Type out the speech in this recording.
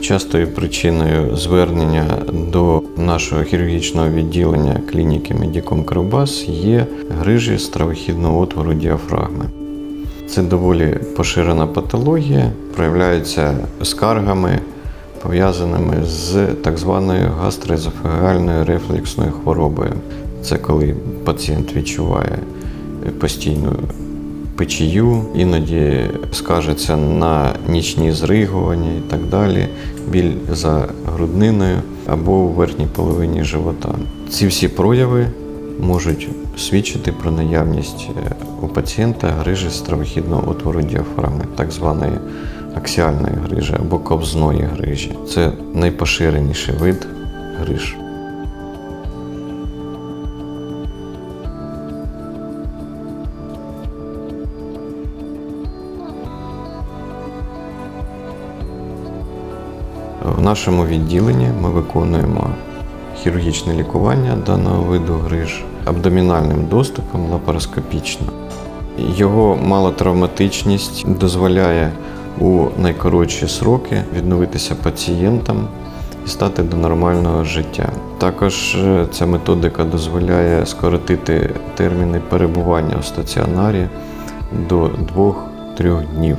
частою причиною звернення до нашого хірургічного відділення клініки Медіком Кривбас є грижі стравохідного отвору діафрагми. Це доволі поширена патологія, проявляється скаргами, пов'язаними з так званою гастроезофагальною рефлюксною хворобою. Це коли пацієнт відчуває постійну печію, іноді скажеться на нічні зригування і так далі, біль за грудниною або у верхній половині живота. Ці всі прояви можуть свідчити про наявність е, у пацієнта грижі стравохідного отвору діафрагми, так званої аксіальної грижі або ковзної грижі. Це найпоширеніший вид гриж. В нашому відділенні ми виконуємо хірургічне лікування даного виду гриж абдомінальним доступом лапароскопічно. Його малотравматичність дозволяє у найкоротші сроки відновитися пацієнтам і стати до нормального життя. Також е, ця методика дозволяє скоротити терміни перебування в стаціонарі до 2-3 днів.